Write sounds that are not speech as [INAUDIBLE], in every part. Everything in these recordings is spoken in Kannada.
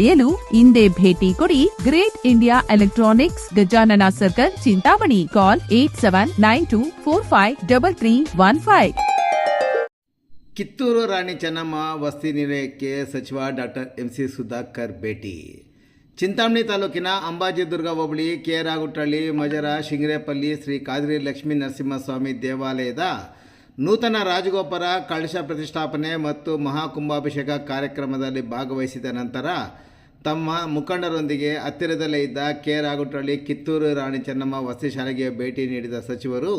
ಪಡೆಯಲು ಇಂದೇ ಭೇಟಿ ಕೊಡಿ great India electronics Gajanana circle, Chintamani. Call eight seven nine two four five double three one five Kittur Rani Chennamma ವಸತಿ ನಿಲಯಕ್ಕೆ ಸಚಿವ ಡಾಕ್ಟರ್ ಎಂ ಸಿ ಸುಧಾಕರ್ ಭೇಟಿ. ಚಿಂತಾಮಣಿ ತಾಲೂಕಿನ ಅಂಬಾಜಿ ಅಂಬಾಜಿದುರ್ಗ ಹೋಬಳಿ ಕೆರಾಗುಟ್ಟಳ್ಳಿ ಮಜರ ಶಿಂಗರೇಪಲ್ಲಿ ಶ್ರೀ ಕಾದ್ರಿ ಲಕ್ಷ್ಮೀ ನರಸಿಂಹಸ್ವಾಮಿ ದೇವಾಲಯದ ನೂತನ ರಾಜಗೋಪುರ ಕಳಶ ಪ್ರತಿಷ್ಠಾಪನೆ ಮತ್ತು ಮಹಾಕುಂಭಾಭಿಷೇಕ ಕಾರ್ಯಕ್ರಮದಲ್ಲಿ ಭಾಗವಹಿಸಿದ ನಂತರ ತಮ್ಮ ಮುಖಂಡರೊಂದಿಗೆ ಹತ್ತಿರದಲ್ಲೇ ಇದ್ದ ಕೆ ರಾಗುಟ್ರಳ್ಳಿ ಕಿತ್ತೂರು ರಾಣಿ ಚೆನ್ನಮ್ಮ ವಸತಿ ಶಾಲೆಗೆ ಭೇಟಿ ನೀಡಿದ ಸಚಿವರು,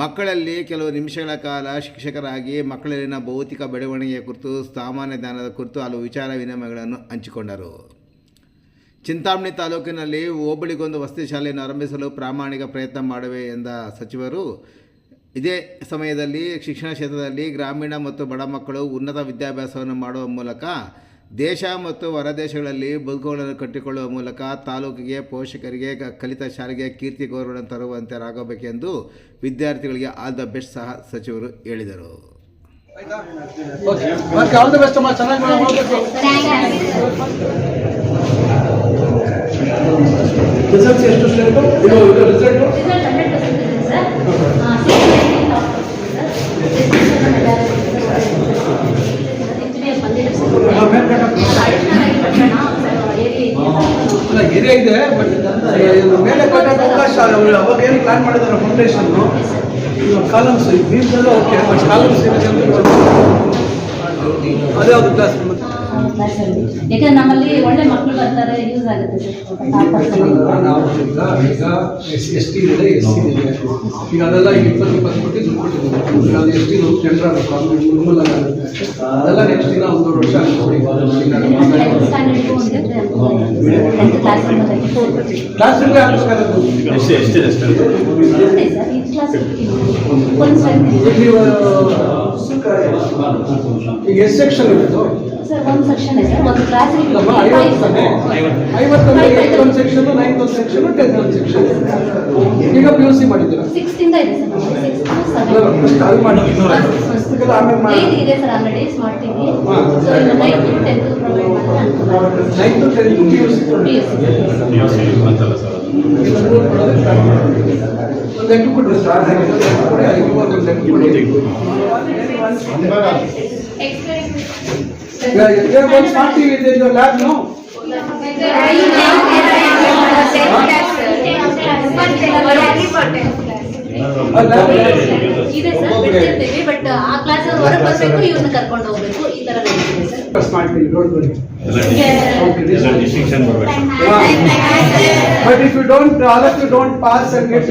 ಮಕ್ಕಳಲ್ಲಿ ಕೆಲವು ನಿಮಿಷಗಳ ಕಾಲ ಶಿಕ್ಷಕರಾಗಿ ಮಕ್ಕಳಲ್ಲಿನ ಭೌತಿಕ ಬೆಳವಣಿಗೆಯ ಕುರಿತು, ಸಾಮಾನ್ಯ ಜ್ಞಾನದ ಕುರಿತು ಹಲವು ವಿಚಾರ ವಿನಿಮಯಗಳನ್ನು ಹಂಚಿಕೊಂಡರು. ಚಿಂತಾಮಣಿ ತಾಲೂಕಿನಲ್ಲಿ ಹೋಬಳಿಗೊಂದು ವಸತಿ ಶಾಲೆಯನ್ನು ಆರಂಭಿಸಲು ಪ್ರಾಮಾಣಿಕ ಪ್ರಯತ್ನ ಮಾಡುವೆ ಎಂದ ಸಚಿವರು, ಇದೇ ಸಮಯದಲ್ಲಿ ಶಿಕ್ಷಣ ಕ್ಷೇತ್ರದಲ್ಲಿ ಗ್ರಾಮೀಣ ಮತ್ತು ಬಡ ಮಕ್ಕಳು ಉನ್ನತ ವಿದ್ಯಾಭ್ಯಾಸವನ್ನು ಮಾಡುವ ಮೂಲಕ ದೇಶ ಮತ್ತು ಹೊರದೇಶಗಳಲ್ಲಿ ಬದುಕುಗಳನ್ನು ಕಟ್ಟಿಕೊಳ್ಳುವ ಮೂಲಕ ತಾಲೂಕಿಗೆ ಪೋಷಕರಿಗೆ ಕಲಿತ ಶಾಲೆಗೆ ಕೀರ್ತಿ ಗೌರವಗಳನ್ನು ತರುವಂತೆ ಆಗಬೇಕೆಂದು ವಿದ್ಯಾರ್ಥಿಗಳಿಗೆ ಆಲ್ ದ ಬೆಸ್ಟ್ ಸಹ ಸಚಿವರು ಹೇಳಿದರು. ಓಕೆ ಆಲ್ ದ ಬೆಸ್ಟ್ ಅಮ್ಮ ಚೆನ್ನಾಗಿ ಮಾಡಬೇಕು ರಿಸಲ್ಟ್ಸ್ ಎಷ್ಟು ಸ್ಟೇಟ್ ಇದು ಇದು ರಿಸಲ್ಟ್ ರಿಸಲ್ಟ್ ಹಂಡ್ರೆಡ್ ಪರ್ಸೆಂಟ್ ಇದೆ sir six ninety top engineer ಬಂದಿದೆ ಅಲ್ಲ ಏರಿಯಾ ಇದೆ ಬಟ್ ಮೇಲೆ ಕಟ್ಟಕ್ಕೆ ಅವಕಾಶ ಅವ್ರು ಅವಾಗ ಏನು ಪ್ಲಾನ್ ಮಾಡಿದಾರೆ ಫೌಂಡೇಶನ್ ಕಾಲಮ್ಸ್ ಬೀಮ್ಸೆಲ್ಲ ಓಕೆ ಬಟ್ ಕಾಲಮ್ಸ್ ಅದೇ ಯಾವುದು ಕ್ಲಾಸ್ ಯಾಕಂದ್ರೆ ನಮ್ಮಲ್ಲಿ ಒಳ್ಳೆ ಮಕ್ಕಳು ಬರ್ತಾರೆ ಯೂಸ್ ಆಗುತ್ತೆ. ಟಾಪರ್ಸ್ ಈಗ ಎಸ್ ಎಸ್ ಟಿ ಇದೆ ಎಸ್ ಸಿ ಇದೆ ಈಗ ಅದೆಲ್ಲ ಇಪ್ಪತ್ತು ಇಪ್ಪತ್ತು ಕೋಟಿ ದುಡ್ಡು ಅದು ಎಸ್ ಟಿ ಟೆಂಡರ್ ಆಗುತ್ತೆ. ಅದೆಲ್ಲ ನೆಕ್ಸ್ಟ್ ದಿನ ಒಂದು ವರ್ಷ ಸ್ಟ್ಯಾಂಡರ್ಡ್ಗೂ ಒಂದು ಟೆಂತ್ ಕ್ಲಾಸ್ ರೂಮ್ಗೆ ಹಾಕಿಸ್ಬೇಕು ಎಷ್ಟು ಎಷ್ಟಿದೆ ಸ್ಟ್ಯಾಂಡರ್ಡ್ ಈಗ ಎಷ್ಟು ಸೆಕ್ಷನ್ ಇರೋದು ಸರ್ ಒಂದು ಸೆಕ್ಷನ್ ಇದೆ. ಸರ್ ಒಂದು ಕ್ಲಾಸಿಗೆ ಐವತ್ತು ಒಂದು ಸೆಕ್ಷನ್ ನೈನ್ತ್ ಒಂದು ಸೆಕ್ಷನ್ ಟೆಂತ್ ಒಂದು ಸೆಕ್ಷನ್ ಈಗ ಪಿ ಯು ಸಿ ಮಾಡಿದ್ದೀರಾ? ಇದೆ ಸರ್ ಸಿಕ್ಸ್ ಮಾಡಿ. ಇದೆ sir already smart TV so ಇನ್ನು ನೈನ್ತ್ ಟೆಂತ್ ಪ್ರೊವೈಡ್ ಮಾಡಿದ್ರೆ ninth tenth P U C P U C ನೀವು ಸರ್ ಒಂದು ಎಂಟು ಕೊಡ್ರಿ ಸ್ಟಾರ್ ಕೊಡಿ ಅದಕ್ಕೆ ಒಂದು ಎಂಟು ಕೊಡಿ. ಈಗ ಈಗ ಒಂದು ಸ್ಮಾರ್ಟ್ ಟಿವಿ ಇದೆ ಇದು ಲ್ಯಾಬ್ ನೋ ಇದೆ ಸರ್ ಬಿಡ್ತಿರ್ತೀವಿ ಬಟ್ ಆ ಕ್ಲಾಸ್ ಹೊರಗೆ ಬರಬೇಕು ಇವ್ರನ್ನ ಕರ್ಕೊಂಡು ಹೋಗ್ಬೇಕು ಈ ತರ ನಡೀತಿದೆ sir smart TV don't worry ಎಲ್ಲ ಡಿಸ್ಟಿಂಕ್ಷನ್ ಬರಬೇಕು But if you don't, all of you don't pass and get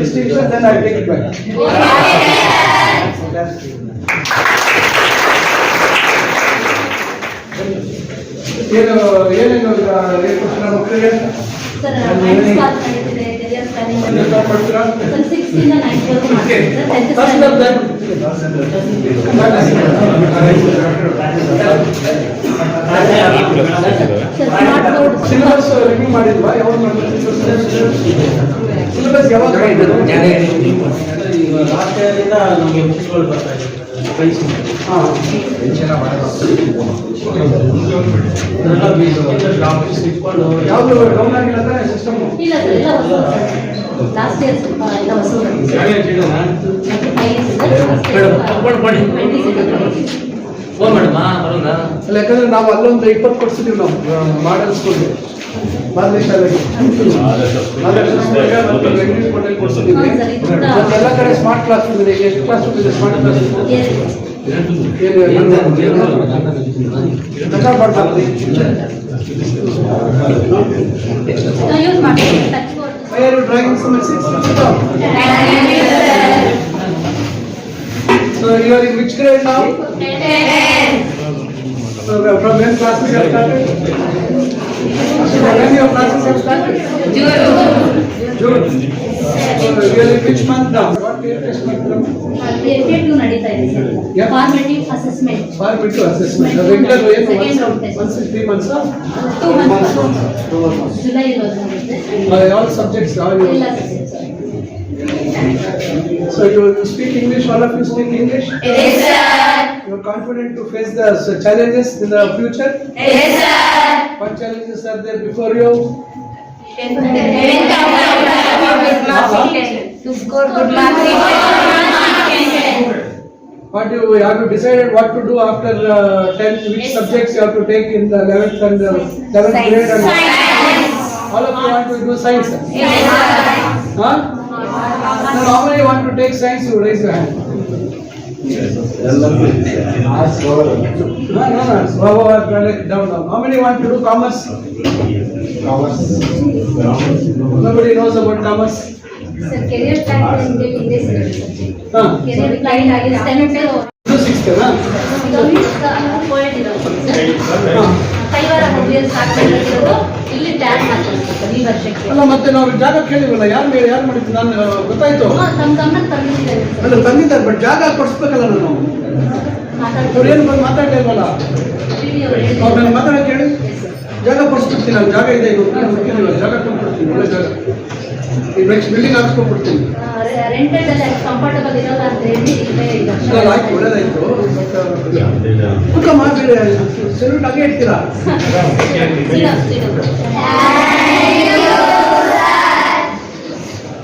ಏನು ಏನೇನು ಕೊಡ್ತೀರಾ ಮಕ್ಕಳಿಗೆ? ಸರ್ ನೈನ್ತ್ ಕ್ಲಾಸ್ ನಡೀತಿದೆ ಕೆರಿಯರ್ ಪ್ಲಾನಿಂಗ್ ಏನ್ ಮಾಡ್ತೀರಾ? ಸರ್ ಇಂದ ವರೆಗೂ ಮಾಡ್ತೀವಿ ಸಿಲೆಬಸ್ ರಿವ್ಯೂ ಮಾಡಿದ್ವಾ ಯಾವಾಗ ಮಾಡಿದ್ರು ಸಿಲೆಬಸ್ ಯಾವಾಗ ಲಾಸ್ಟ್ ನಮಗೆ ಬುಕ್ಸ್ಗಳು ಬರ್ತಾ ಇದೆ. ಇಲ್ಲ ಸರ್ ಎಲ್ಲ ಇಯರ್ ಫೋನ್ ಮಾಡಮ್ಮ ಅಲ್ಲ ಯಾಕಂದ್ರೆ ನಾವು ಅಲ್ಲೊಂದು ಇಪ್ಪತ್ತು ಕೊಡ್ಸಿದೀವಿ ನಾವು ಮಾಡೆಲ್ ಮತ್ತು ಇಂಗ್ಲಿಷ್ ಮಾಡೆಲ್ ಕೊಡ್ಸಿದೀವಿ ಹೌದು ಸರ್, ಇದು ಕೂಡ- ಮತ್ತೆ ಎಲ್ಲ ಕಡೆ ಸ್ಮಾರ್ಟ್ ಕ್ಲಾಸ್ ಇದೆ ಈಗ ಎಷ್ಟು ಕ್ಲಾಸ್ ಇದೆ ಸ್ಮಾರ್ಟ್ ಕ್ಲಾಸ್ ಯೂಸ್ ಮಾಡ್ತೀವಿ touch board Why are you dragging so much? Sit down. So you are in which grade now? So, from when classes have started? When your classes have started? June. So, really, which month now? What year test month now? F two ನಡೀತಾ ಇದೆ sir Yeah. Formative assessment Far to assessment, the regular ಏನು Second round once, test. once in three months? Two months July ಇರೋದು Uh, all subjects, all you. So you, speak English, all of you speak English? Yes, sir. You're confident to face the challenges in the future? Yes, sir. What challenges are there before you? To score good marks. What you have you decided what to do after uh, 10, which subjects you have to take in the 11th and uh, 11th grade? And Science. All of you want to do science? Yes, sir. Huh? Now, how many want to take science, you raise your hand. No, no, no, Wow, wow, wow, down, down. How many want to do commerce? Nobody knows about commerce? Sir career plan ಇದೆ ಸರ್ Huh? ಕೆರಿಯರ್ ಪ್ಲಾನ್ ಆಗಿದೆ seventh Do sixth, huh? Poet ಇರೋದು ಸರ್ Kaivara ಇಲ್ಲಿ ಟ್ಯಾಗ್ ಮಾಡ್ತಾರೆ ಈ ವರ್ಷಕ್ಕೆ. ಅಲ್ಲ ಮತ್ತೆ ನಾವು ಜಾಗ ಕೇಳಿವಲ್ಲ ಯಾರು ಮೇಲೆ ಯಾರು ಮಾಡಿದ್ರು ನಾನು ಗೊತ್ತಾಯ್ತು? ತಮ್ಮ ತಂದಿದ್ದಾರೆ ಅಲ್ಲ ತಂದಿದ್ದಾರೆ ಬಟ್ ಜಾಗ ಕೊಡಿಸ್ಬೇಕಲ್ಲ ನಾವು? ಏನು ಬಂದು ಮಾತಾಡ್ತಾ ಇಲ್ವಲ್ಲ? ಅವ್ರು. ಅವ್ರು ಮಾತಾಡಕ್ಕೆ ಹೇಳಿ ಜಾಗ ಕೊಡಿಸ್ಬಿಡ್ತೀನಿ ನಾನು ಜಾಗ ಇದೆ ಗೊತ್ತಿಲ್ಲ ಜಾಗ ಕೊಟ್ಬಿಡ್ತೀನಿ ಒಳ್ಳೆ ಜಾಗ. ನೆಕ್ಸ್ಟ್ ಬಿಲ್ಡಿಂಗ್ ಹಾಕ್ಸ್ಕೊಂಡ್ಬಿಡ್ತೀನಿ. ಆ, ರೆ- ಅಲ್ಲಿ ಕಂಫರ್ಟಬಲ್ ಇರೋಲ್ಲ ಅಂತ ಹೇಳಿ ಆಯ್ತು ಒಳ್ಳೇದಾಯ್ತು. ಕುಕ್ಕಮ್ಮ ಬೇರೆ ಸೆಲ್ಯೂಟ್ ಹಾಗೆ ಇಡ್ತೀರಾ?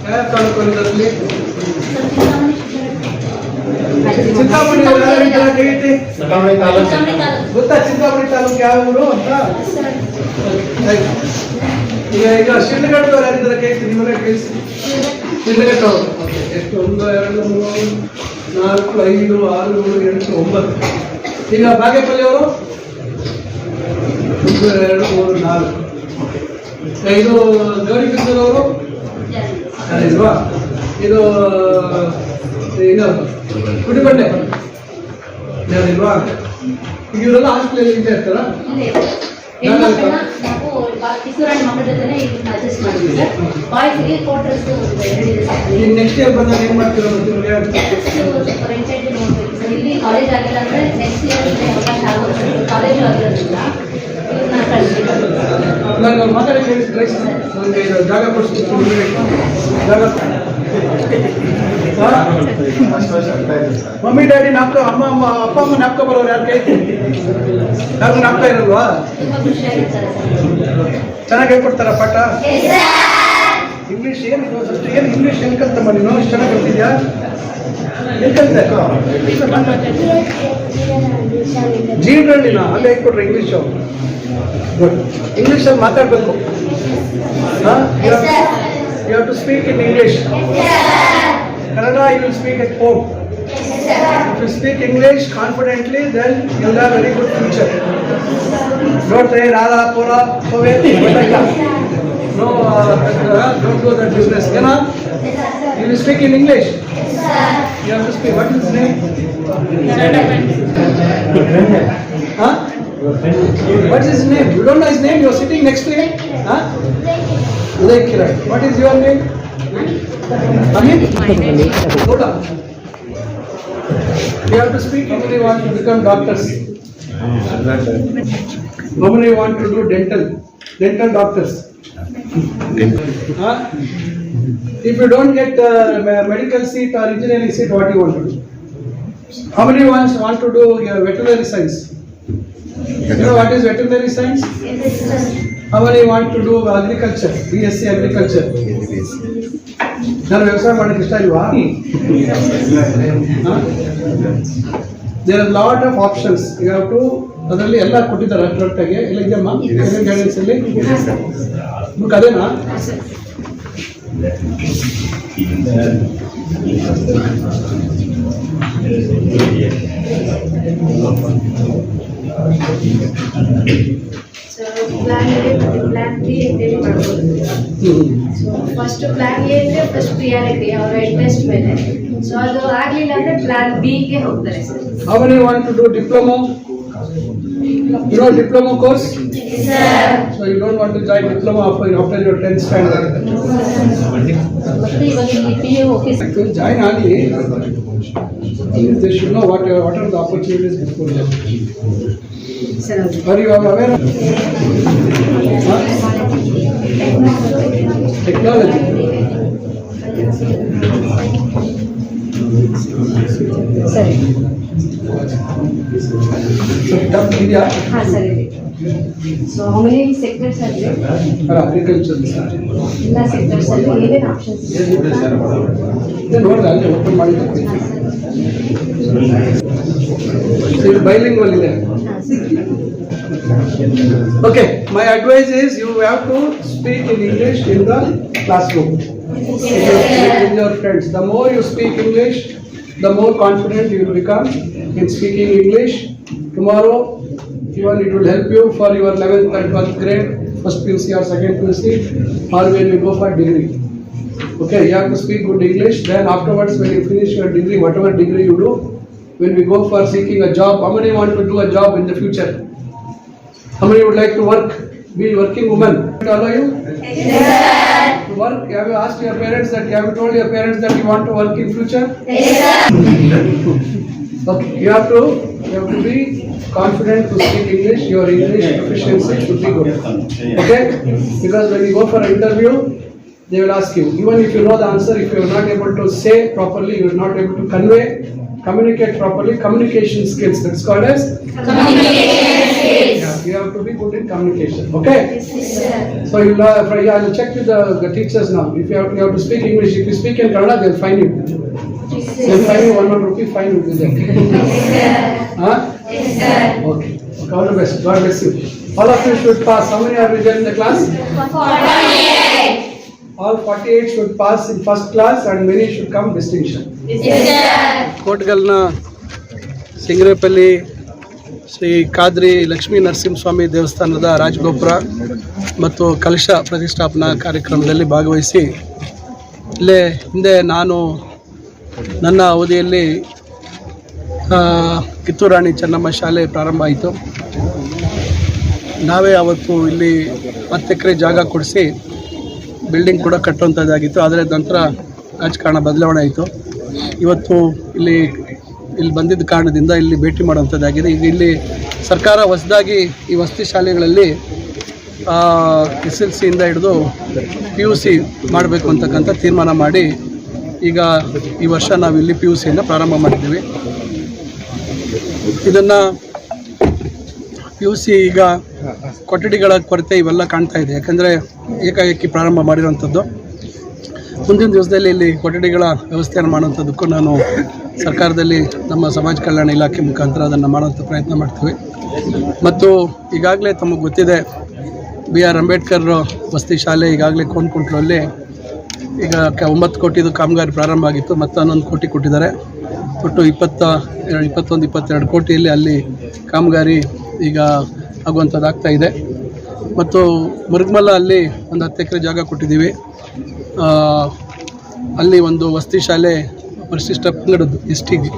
ಸರ್, ಚಿಂತಾಮಣಿ ತಾಲೂಕು. ಗೊತ್ತಾ ಚಿಂತಾಮಣಿ ತಾಲೂಕು ಯಾವ ಊರು ಅಂತ. ಈಗ ಈಗ ಶಿಡ್ಲಘಟ್ಟದವ್ರು ಯಾರಿದ್ದಾರೆ? ಕೇಳ್ತೀನಿ ನಿಮ್ಮನ್ನ ಕೇಳಿಸಿ. ಶಿಡ್ಲಘಟ್ಟವರು ಎಷ್ಟು? ಒಂದು, ಎರಡು, ಮೂರು, ನಾಲ್ಕು, ಐದು, ಆರು, ಏಳು, ಎಂಟು, ಒಂಬತ್ತು. ಈಗ ಬಾಗೇಪಲ್ಲಿಯವರು ಒಂದು, ಎರಡು, ಮೂರು, ನಾಲ್ಕು. ಇದು ಗೌರಿಬಿದ್ದೂರವರು ಯಾರಿಲ್ವಾ ಇದು ಇದು ಕುಡಿಬಂಡೆ. ಇಲ್ವಾ ಇವರೆಲ್ಲ ಹಾಸ್ಟೆಲ್ ಇದ್ದೇ ಇರ್ತಾರ. ಹೆಣ್ಮಕ್ಳನ್ನ ನಾವು ಕಿಶೋರಾಣಿ ಮಕ್ಕಳ ಜೊತೆನೆ ಇದನ್ನ adjust ಮಾಡಿದ್ವಿ ಸರ್. ಬಾಯ್ಸ್ಗೆ quarters ಒಂದು ಎರಡಿದೆ ಸರ್. ನೆಕ್ಸ್ಟ್ ಇಯರ್ ಬಂದಾಗ ಏನ್ ಮಾಡ್ತೀರಾ ನೋಡ್ಬೇಕು ಸರ್. ಇಲ್ಲಿ ಕಾಲೇಜ್ ಆಗಿಲ್ಲ ಅಂದ್ರೆ ನೆಕ್ಸ್ಟ್ ಇಯರ್ ಅವಕಾಶ ಆಗುತ್ತೆ ಕಾಲೇಜು ಆಗಿರೋದ್ರಿಂದ ಇವ್ರನ್ನ ಕಳಿಸ್ಬೇಕು ನಾನು ಅವ್ರು ಮಾತಾಡಿ ಕೇಳಿಸ್ತಾರೆ ನನಗೆ ಇದು ಜಾಗ ಕೊಡಿಸ್ತೀನಿ ಜಾಗ? ಮಮ್ಮಿ, ಡ್ಯಾಡಿ ನಾಪ್ಕ, ಅಮ್ಮ ಅಮ್ಮ, ಅಪ್ಪ, ಅಮ್ಮ ನಾಪ್ಕ ಬರೋರು ಯಾರು ಕೈ ಯಾರು ನಾಪ್ಕ ಇರಲ್ವಾ? ಚೆನ್ನಾಗಿ ಹೇಳ್ಕೊಡ್ತಾರ ಪಾಠ? ಇಂಗ್ಲೀಷ್ ಏನು ಫಸ್ಟ್ ಏನು ಇಂಗ್ಲೀಷ್ ಹೆಂಗ್ ಕಲ್ತಮ್ಮ ನೀನು? ಇಷ್ಟು ಚೆನ್ನಾಗಿ ಕಲ್ತಿದ್ಯಾ? ಎಲ್ಲಿ ಕಲ್ತೆ ಅಲ್ಲೇ ಹೇಳ್ಕೊಟ್ರೆ ಇಂಗ್ಲೀಷು ಗುಡ್ ಇಂಗ್ಲೀಷಲ್ಲಿ ಮಾತಾಡಬೇಕು. You have to speak in English. Yes, you will speak at home. Yes, if you speak English confidently, then you'll have a very good future. Don't say Rada, Pura, Kove, No, uh, uh, uh don't do that business. Kana, you will speak in English. Yes, you have to speak. What is his name? Huh? What is his name? You don't know his name? You're sitting next to him? Huh? Uday Kiran. What is your name? Amit? Hold on. You have to speak how many want to become doctors. Many want to do dental, dental doctors. Huh? If you don't get uh, medical seat or engineering seat, what do you want to do? How many wants want to do uh, veterinary science? You know what is veterinary science? How to do agriculture B S C agriculture ನಾನು ವ್ಯವಸಾಯ ಮಾಡಕ್ಕೆ ಇಷ್ಟ ಇಲ್ವಾ there are lot of options you have to ಅದರಲ್ಲಿ ಎಲ್ಲ ಕೊಟ್ಟಿದ್ದಾರೆ ಕರೆಕ್ಟಾಗಿ ಇಲ್ಲ ಇದೆಯಮ್ಮ? ಗೈಡೆನ್ಸ್ ಅಲ್ಲಿ? ಬುಕ್ ಅದೇನಾ ಸೊ ಪ್ಲಾನ್ ಎ ಮತ್ತು plan B so first plan A ಅಂದರೆ ಫಸ್ಟ್ ಪ್ರಿಯಾರಿಟಿ ಅವರ ಇಂಟ್ರೆಸ್ಟ್ ಮೇಲೆ ಸೊ ಅದು ಆಗಲಿಲ್ಲ ಅಂದ್ರೆ ಪ್ಲಾನ್ ಬಿಗೆ ಹೋಗ್ತಾರೆ sir many want to diploma You know diploma course? So you don't want to join diploma after, after your tenth standard? ಮತ್ತೆ ಇವಾಗ ಇಲ್ಲಿ P A okay To join early, at least they should know what, are- what are the opportunities before them. Are you aware of? Huh? Technology. ಸರಿ So tough area ಹಾಂ ಸರಿ ಸೊ ಆಮೇಲೆ ಈ ಸೆಕ್ಟರ್ಸ್ ಅಲ್ಲಿ for agriculture. ಎಲ್ಲ ಸೆಕ್ಟರ್ಸ್ ಅಲ್ಲಿ ಏನೇನು ಆಪ್ಷನ್ಸ್ ಇದೆ ನೋಡ್ದೆ ಅಲ್ಲಿ ಓಪನ್ ಮಾಡಿದ್ದೆ ಇದು ಬೈಲಿಂಗ್ವಲ್ ಇದೆ Okay, my advice is you have to speak in English in the classroom. With your, with your friends. The more you speak English, the more confident you will become in speaking English. Tomorrow, even it will help you for your 11th and 12th grade, first PUC or second PUC, or when you go for degree. Okay, you have to speak good English. Then afterwards, when you finish your degree, whatever degree you do, when we go for seeking a job, how many want to do a job in the future? How many would like to work, be working woman? Allow you? To work, have you asked your parents that, have you told your parents that you want to work in future? Yes. [LAUGHS] Okay, you have to, you have to be confident to speak English, your English proficiency should be good. Okay? Because when you go for an interview, they will ask you, even if you know the answer, if you are not able to say properly, you are not able to convey, communicate properly, communication skills, that's called as? Yeah, You have to be good in communication, okay? So you'll, uh, for- yeah, I'll check with the, the teachers now, if you have, you have to speak English, if you speak in Kannada, they'll fine you. They'll fine you one hundred rupee fine will be there. Huh? Okay, okay, all the best, God bless you. All of you should pass, how many are there in the class? All forty-eight should pass in first class and many should come distinction. ಕೋಟ್ಗಲ್ನ ಸಿಂಗ್ರೇಪಲ್ಲಿ Shri ಕಾದ್ರಿ Lakshmi Narasimhaswamy ದೇವಸ್ಥಾನದ ರಾಜಗೋಪುರ ಮತ್ತು ಕಲಶ ಪ್ರತಿಷ್ಠಾಪನಾ ಕಾರ್ಯಕ್ರಮದಲ್ಲಿ ಭಾಗವಹಿಸಿ, ಇಲ್ಲೇ ಹಿಂದೆ ನಾನು ನನ್ನ ಅವಧಿಯಲ್ಲಿ ಕಿತ್ತೂರಾಣಿ ಕಿತ್ತೂರು ರಾಣಿ ಚೆನ್ನಮ್ಮ ಶಾಲೆ ಪ್ರಾರಂಭ ಆಯಿತು. ನಾವೇ ಅವತ್ತು ಇಲ್ಲಿ ಹತ್ತು ಎಕರೆ ಜಾಗ ಕೊಡಿಸಿ ಬಿಲ್ಡಿಂಗ್ ಕೂಡ ಕಟ್ಟುವಂಥದ್ದಾಗಿತ್ತು ಆದರೆ ನಂತರ ರಾಜಕಾರಣ ಬದಲಾವಣೆ ಆಯಿತು. ಇವತ್ತು ಇಲ್ಲಿ ಇಲ್ಲಿ ಬಂದಿದ್ದ ಕಾರಣದಿಂದ ಇಲ್ಲಿ ಭೇಟಿ ಮಾಡುವಂಥದ್ದಾಗಿದೆ. ಈಗ ಇಲ್ಲಿ ಸರ್ಕಾರ ಹೊಸದಾಗಿ ಈ ವಸತಿ ಶಾಲೆಗಳಲ್ಲಿ ಎಸ್ ಎಲ್ ಸಿಯಿಂದ ಹಿಡಿದು ಪಿ ಯು ಸಿ ಮಾಡಬೇಕು ಅಂತಕ್ಕಂಥ ತೀರ್ಮಾನ ಮಾಡಿ ಈಗ ಈ ವರ್ಷ ನಾವು ಇಲ್ಲಿ ಪಿ ಯು ಸಿಯನ್ನು ಪ್ರಾರಂಭ ಮಾಡಿದ್ದೀವಿ. ಇದನ್ನು ಪಿ ಯು ಸಿ ಈಗ ಕೊಠಡಿಗಳ ಕೊರತೆ ಇವೆಲ್ಲ ಕಾಣ್ತಾ ಇದೆ. ಯಾಕಂದರೆ ಏಕಾಏಕಿ ಪ್ರಾರಂಭ ಮಾಡಿರೋವಂಥದ್ದು. ಮುಂದಿನ ದಿವಸದಲ್ಲಿ ಇಲ್ಲಿ ಕೊಠಡಿಗಳ ವ್ಯವಸ್ಥೆಯನ್ನು ಮಾಡುವಂಥದ್ದಕ್ಕೂ ನಾನು ಸರ್ಕಾರದಲ್ಲಿ ನಮ್ಮ ಸಮಾಜ ಕಲ್ಯಾಣ ಇಲಾಖೆ ಮುಖಾಂತರ ಅದನ್ನು ಮಾಡುವಂಥ ಪ್ರಯತ್ನ ಮಾಡ್ತೀವಿ. ಮತ್ತು ಈಗಾಗಲೇ ತಮಗೆ ಗೊತ್ತಿದೆ, ಬಿ ಆರ್ ಅಂಬೇಡ್ಕರ್ ವಸತಿ ಶಾಲೆ ಈಗಾಗಲೇ ಕೋನ್ಕುಂಟ್ಲಲ್ಲಿ ಈಗ ಒಂಬತ್ತು ಕೋಟಿದು ಕಾಮಗಾರಿ ಪ್ರಾರಂಭ ಆಗಿತ್ತು, ಮತ್ತು ಹನ್ನೊಂದು ಕೋಟಿ ಕೊಟ್ಟಿದ್ದಾರೆ. ಒಟ್ಟು ಇಪ್ಪತ್ತ, ಇಪ್ಪತ್ತೊಂದು, ಇಪ್ಪತ್ತೆರಡು ಕೋಟಿಯಲ್ಲಿ ಅಲ್ಲಿ ಕಾಮಗಾರಿ ಈಗ ಆಗುವಂಥದ್ದಾಗ್ತಾ ಇದೆ. ಮತ್ತು ಮುರುಗ್ಮಲ್ಲ ಅಲ್ಲಿ ಒಂದು ಹತ್ತು ಎಕರೆ ಜಾಗ ಕೊಟ್ಟಿದ್ದೀವಿ. ಅಲ್ಲಿ ಒಂದು ವಸತಿ ಶಾಲೆ ಪರಿಶಿಷ್ಟ ಪಂಗಡದ್ದು ಎಸ್ ಟಿಗೆ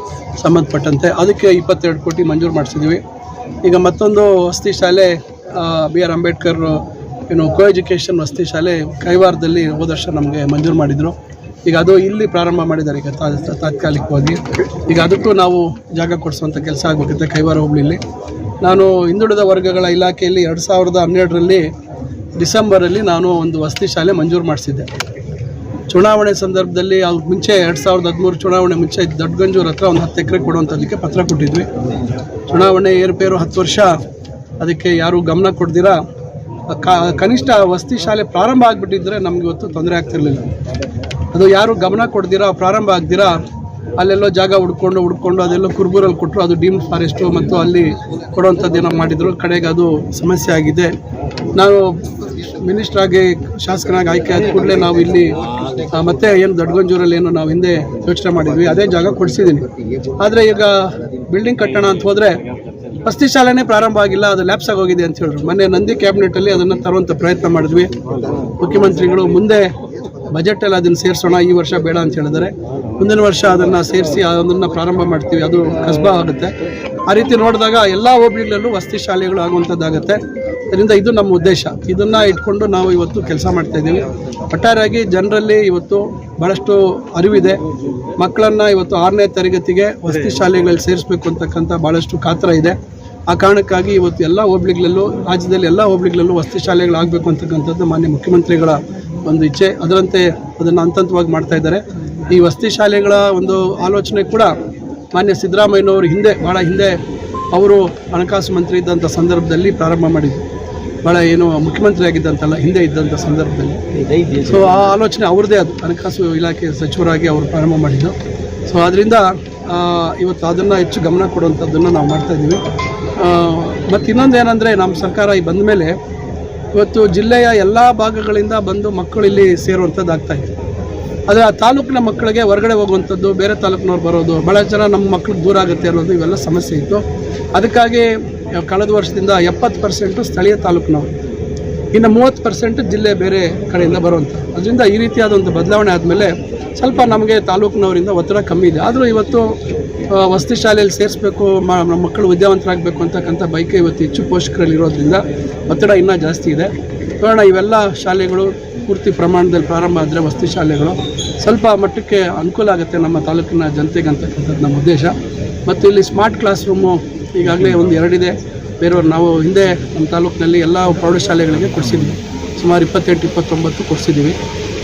ಸಂಬಂಧಪಟ್ಟಂತೆ. ಅದಕ್ಕೆ ಇಪ್ಪತ್ತೆರಡು ಕೋಟಿ ಮಂಜೂರು ಮಾಡಿಸಿದ್ದೀವಿ. ಈಗ ಮತ್ತೊಂದು ವಸತಿ ಶಾಲೆ ಬಿ ಆರ್ ಅಂಬೇಡ್ಕರ್, ಏನು ಕೋ ಎಜುಕೇಷನ್ ವಸತಿ ಶಾಲೆ ಕೈವಾರದಲ್ಲಿ ಹೋದ ನಮಗೆ ಮಂಜೂರು ಮಾಡಿದರು. ಈಗ ಅದು ಇಲ್ಲಿ ಪ್ರಾರಂಭ ಮಾಡಿದ್ದಾರೆ ಈಗ ತಾತ್ಕಾಲಿಕವಾಗಿ. ಈಗ ಅದಕ್ಕೂ ನಾವು ಜಾಗ ಕೊಡಿಸುವಂಥ ಕೆಲಸ ಆಗಬೇಕಂತೆ ಕೈವಾರ ಹೋಬಳಿಲಿ ನಾನು ಹಿಂದುಳಿದ ವರ್ಗಗಳ ಇಲಾಖೆಯಲ್ಲಿ ಎರಡು ಸಾವಿರದ ಹನ್ನೆರಡರಲ್ಲಿ ಡಿಸೆಂಬರಲ್ಲಿ ನಾನು ಒಂದು ವಸತಿ ಶಾಲೆ ಮಂಜೂರು ಮಾಡಿಸಿದ್ದೆ. ಚುನಾವಣೆ ಸಂದರ್ಭದಲ್ಲಿ ಅವ್ರ ಮುಂಚೆ ಎರಡು ಸಾವಿರದ ಹದಿಮೂರು ಚುನಾವಣೆ ಮುಂಚೆ ದೊಡ್ಡಗಂಜೂರು ಹತ್ರ ಒಂದು ಹತ್ತು ಎಕರೆ ಕೊಡುವಂಥದ್ದಕ್ಕೆ ಪತ್ರ ಕೊಟ್ಟಿದ್ವಿ. ಚುನಾವಣೆ ಏರುಪೇರು ಹತ್ತು ವರ್ಷ ಅದಕ್ಕೆ ಯಾರೂ ಗಮನ ಕೊಡ್ದಿರಾ. ಕನಿಷ್ಠ ವಸತಿ ಶಾಲೆ ಪ್ರಾರಂಭ ಆಗಿಬಿಟ್ಟಿದ್ರೆ ನಮ್ಗೆ ಇವತ್ತು ತೊಂದರೆ ಆಗ್ತಿರಲಿಲ್ಲ. ಅದು ಯಾರು ಗಮನ ಕೊಡ್ದಿರಾ, ಪ್ರಾರಂಭ ಆಗ್ದಿರಾ ಅಲ್ಲೆಲ್ಲೋ ಜಾಗ ಹುಡ್ಕೊಂಡು ಹುಡ್ಕೊಂಡು ಅದೆಲ್ಲೋ ಕುರ್ಬೂರಲ್ಲಿ ಕೊಟ್ಟರು. ಅದು ಡೀಮ್ ಫಾರೆಸ್ಟು ಮತ್ತು ಅಲ್ಲಿ ಕೊಡೋವಂಥದ್ದು ಏನೋ ಮಾಡಿದ್ರು. ಕಡೆಗೆ ಅದು ಸಮಸ್ಯೆ ಆಗಿದೆ. ನಾವು ಮಿನಿಸ್ಟರ್ ಆಗಿ, ಶಾಸಕನಾಗಿ ಆಯ್ಕೆ ಆದ ಕೂಡಲೇ ನಾವು ಇಲ್ಲಿ ಮತ್ತೆ ಏನು ದೊಡ್ಡಗಂಜೂರಲ್ಲಿ ಏನು ನಾವು ಹಿಂದೆ ಯೋಚನೆ ಮಾಡಿದ್ವಿ. ಅದೇ ಜಾಗ ಕೊಡಿಸಿದ್ದೀನಿ. ಆದರೆ ಈಗ ಬಿಲ್ಡಿಂಗ್ ಕಟ್ಟೋಣ ಅಂತ ಹೋದರೆ ವಸತಿ ಶಾಲೆನೇ ಪ್ರಾರಂಭ ಆಗಿಲ್ಲ. ಅದು ಲ್ಯಾಪ್ಸ್ ಆಗೋಗಿದೆ ಅಂತ ಹೇಳಿದ್ರು. ಮೊನ್ನೆ ನಂದಿ ಕ್ಯಾಬಿನೆಟಲ್ಲಿ ಅದನ್ನು ತರುವಂಥ ಪ್ರಯತ್ನ ಮಾಡಿದ್ವಿ. ಮುಖ್ಯಮಂತ್ರಿಗಳು ಮುಂದೆ ಬಜೆಟಲ್ಲಿ ಅದನ್ನು ಸೇರಿಸೋಣ, ಈ ವರ್ಷ ಬೇಡ ಅಂತ ಹೇಳಿದ್ದಾರೆ. ಮುಂದಿನ ವರ್ಷ ಅದನ್ನು ಸೇರಿಸಿ ಅದನ್ನು ಪ್ರಾರಂಭ ಮಾಡ್ತೀವಿ. ಅದು ಕಸ್ಬಾ ಆಗುತ್ತೆ. ಆ ರೀತಿ ನೋಡಿದಾಗ ಎಲ್ಲ ಹೋಬಳಿಗಳಲ್ಲೂ ವಸತಿ ಶಾಲೆಗಳು ಆಗುವಂಥದ್ದಾಗುತ್ತೆ. ಅದರಿಂದ ಇದು ನಮ್ಮ ಉದ್ದೇಶ. ಇದನ್ನು ಇಟ್ಕೊಂಡು ನಾವು ಇವತ್ತು ಕೆಲಸ ಮಾಡ್ತಾ ಇದ್ದೀವಿ. ಒಟ್ಟಾರೆಯಾಗಿ ಜನರಲ್ಲಿ ಇವತ್ತು ಭಾಳಷ್ಟು ಅರಿವಿದೆ. ಮಕ್ಕಳನ್ನು ಇವತ್ತು ಆರನೇ ತರಗತಿಗೆ ವಸತಿ ಶಾಲೆಗಳಲ್ಲಿ ಸೇರಿಸಬೇಕು ಅಂತಕ್ಕಂಥ ಭಾಳಷ್ಟು ಕಾತರ ಇದೆ. ಆ ಕಾರಣಕ್ಕಾಗಿ ಇವತ್ತು ಎಲ್ಲ ಹೋಬಳಿಗಳಲ್ಲೂ, ರಾಜ್ಯದಲ್ಲಿ ಎಲ್ಲ ಹೋಬಳಿಗಳಲ್ಲೂ ವಸತಿ ಶಾಲೆಗಳಾಗಬೇಕು ಅಂತಕ್ಕಂಥದ್ದು ಮಾನ್ಯ ಮುಖ್ಯಮಂತ್ರಿಗಳ ಒಂದು ಇಚ್ಛೆ. ಅದರಂತೆ ಅದನ್ನು ಹಂತ ಹಂತವಾಗಿ ಮಾಡ್ತಾ ಇದ್ದಾರೆ. ಈ ವಸತಿ ಶಾಲೆಗಳ ಒಂದು ಆಲೋಚನೆ ಕೂಡ ಮಾನ್ಯ ಸಿದ್ದರಾಮಯ್ಯನವರು ಹಿಂದೆ ಭಾಳ ಹಿಂದೆ ಅವರು ಹಣಕಾಸು ಮಂತ್ರಿ ಇದ್ದಂಥ ಸಂದರ್ಭದಲ್ಲಿ ಪ್ರಾರಂಭ ಮಾಡಿದ್ರು. ಭಾಳ ಏನು ಮುಖ್ಯಮಂತ್ರಿ ಆಗಿದ್ದಂತಲ್ಲ, ಹಿಂದೆ ಇದ್ದಂಥ ಸಂದರ್ಭದಲ್ಲಿ. ಸೊ ಆ ಆಲೋಚನೆ ಅವ್ರದ್ದೇ ಅದು. ಹಣಕಾಸು ಇಲಾಖೆ ಸಚಿವರಾಗಿ ಅವರು ಪ್ರಾರಂಭ ಮಾಡಿದ್ದು. ಸೊ ಅದರಿಂದ ಇವತ್ತು ಅದನ್ನು ಹೆಚ್ಚು ಗಮನ ಕೊಡುವಂಥದ್ದನ್ನು ನಾವು ಮಾಡ್ತಾ ಇದ್ದೀವಿ. ಮತ್ತು ಇನ್ನೊಂದು ಏನಂದರೆ ನಮ್ಮ ಸರ್ಕಾರ ಈ ಬಂದ ಮೇಲೆ ಇವತ್ತು ಜಿಲ್ಲೆಯ ಎಲ್ಲ ಭಾಗಗಳಿಂದ ಬಂದು ಮಕ್ಕಳು ಇಲ್ಲಿ ಸೇರುವಂಥದ್ದು ಆಗ್ತಾಯಿತ್ತು ಆದರೆ ಆ ತಾಲೂಕಿನ ಮಕ್ಕಳಿಗೆ ಹೊರಗಡೆ ಹೋಗುವಂಥದ್ದು, ಬೇರೆ ತಾಲೂಕಿನವ್ರು ಬರೋದು ಭಾಳ ಜನ ನಮ್ಮ ಮಕ್ಳಿಗೆ ದೂರ ಆಗುತ್ತೆ ಅನ್ನೋದು ಇವೆಲ್ಲ ಸಮಸ್ಯೆ ಇತ್ತು. ಅದಕ್ಕಾಗಿ ಕಳೆದ ವರ್ಷದಿಂದ ಎಪ್ಪತ್ತು ಪರ್ಸೆಂಟು ಸ್ಥಳೀಯ ತಾಲೂಕಿನವರು. ಇನ್ನು ಮೂವತ್ತು ಪರ್ಸೆಂಟ್ ಜಿಲ್ಲೆ ಬೇರೆ ಕಡೆಯಿಂದ ಬರುವಂಥ. ಅದರಿಂದ ಈ ರೀತಿಯಾದ ಒಂದು ಬದಲಾವಣೆ ಆದಮೇಲೆ ಸ್ವಲ್ಪ ನಮಗೆ ತಾಲೂಕಿನವರಿಂದ ಒತ್ತಡ ಕಮ್ಮಿ ಇದೆ. ಆದರೂ ಇವತ್ತು ವಸತಿ ಶಾಲೆಯಲ್ಲಿ ಸೇರಿಸ್ಬೇಕು ನಮ್ಮ ಮಕ್ಕಳು ವಿದ್ಯಾವಂತರಾಗಬೇಕು ಅಂತಕ್ಕಂಥ ಬೈಕೆ ಇವತ್ತು ಹೆಚ್ಚು ಪೋಷಕರಲ್ಲಿರೋದ್ರಿಂದ ಒತ್ತಡ ಇನ್ನೂ ಜಾಸ್ತಿ ಇದೆ. ಕಾರಣ ಇವೆಲ್ಲ ಶಾಲೆಗಳು ಪೂರ್ತಿ ಪ್ರಮಾಣದಲ್ಲಿ ಪ್ರಾರಂಭ ಆದರೆ ವಸತಿ ಶಾಲೆಗಳು ಸ್ವಲ್ಪ ಮಟ್ಟಕ್ಕೆ ಅನುಕೂಲ ಆಗುತ್ತೆ ನಮ್ಮ ತಾಲೂಕಿನ ಜನತೆಗೆ ಅಂತಕ್ಕಂಥದ್ದು ನಮ್ಮ ಉದ್ದೇಶ. ಮತ್ತು ಇಲ್ಲಿ ಸ್ಮಾರ್ಟ್ ಕ್ಲಾಸ್ ರೂಮು ಈಗಾಗಲೇ ಒಂದು ಎರಡಿದೆ. ಬೇರೆಯವರು ನಾವು ಹಿಂದೆ ನಮ್ಮ ತಾಲೂಕಿನಲ್ಲಿ ಎಲ್ಲ ಪ್ರೌಢಶಾಲೆಗಳಿಗೆ ಕೊಡಿಸಿದ್ವಿ. ಸುಮಾರು ಇಪ್ಪತ್ತೆಂಟು, ಇಪ್ಪತ್ತೊಂಬತ್ತು ಕೊಡಿಸಿದ್ದೀವಿ.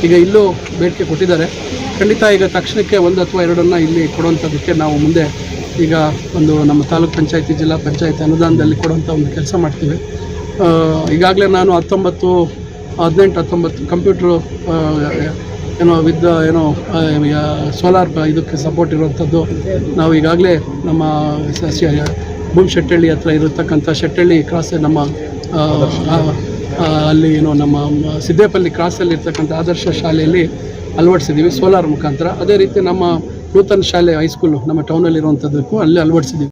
ಈಗ ಇಲ್ಲೂ ಬೇಡಿಕೆ ಕೊಟ್ಟಿದ್ದಾರೆ. ಖಂಡಿತ ಈಗ ತಕ್ಷಣಕ್ಕೆ ಒಂದು ಅಥವಾ ಎರಡನ್ನು ಇಲ್ಲಿ ಕೊಡುವಂಥದ್ದಕ್ಕೆ ನಾವು ಮುಂದೆ ಈಗ ಒಂದು ನಮ್ಮ ತಾಲೂಕ್ ಪಂಚಾಯತಿ, ಜಿಲ್ಲಾ ಪಂಚಾಯಿತಿ ಅನುದಾನದಲ್ಲಿ ಕೊಡುವಂಥ ಒಂದು ಕೆಲಸ ಮಾಡ್ತೀವಿ. ಈಗಾಗಲೇ ನಾನು ಹತ್ತೊಂಬತ್ತು ಹದಿನೆಂಟು, ಹತ್ತೊಂಬತ್ತು ಕಂಪ್ಯೂಟ್ರು ಏನೋ ವಿದ್ ಏನೋ ಸೋಲಾರ್ ಇದಕ್ಕೆ ಸಪೋರ್ಟ್ ಇರುವಂಥದ್ದು. ನಾವು ಈಗಾಗಲೇ ನಮ್ಮ ಸಸ್ಯ ಭೂಮ್ ಶೆಟ್ಟಳ್ಳಿ ಹತ್ರ ಇರತಕ್ಕಂಥ ಶೆಟ್ಟಳ್ಳಿ ಕ್ರಾಸ್ ನಮ್ಮ ಅಲ್ಲಿ ಏನೋ ನಮ್ಮ ಸಿದ್ದೇಪಲ್ಲಿ ಕ್ರಾಸಲ್ಲಿ ಇರ್ತಕ್ಕಂಥ ಆದರ್ಶ ಶಾಲೆಯಲ್ಲಿ ಅಳವಡಿಸಿದ್ದೀವಿ ಸೋಲಾರ್ ಮುಖಾಂತರ. ಅದೇ ರೀತಿ ನಮ್ಮ ನೂತನ ಶಾಲೆ ಹೈಸ್ಕೂಲು ನಮ್ಮ ಟೌನಲ್ಲಿರುವಂಥದ್ದಕ್ಕೂ ಅಲ್ಲಿ ಅಳವಡಿಸಿದ್ದೀವಿ.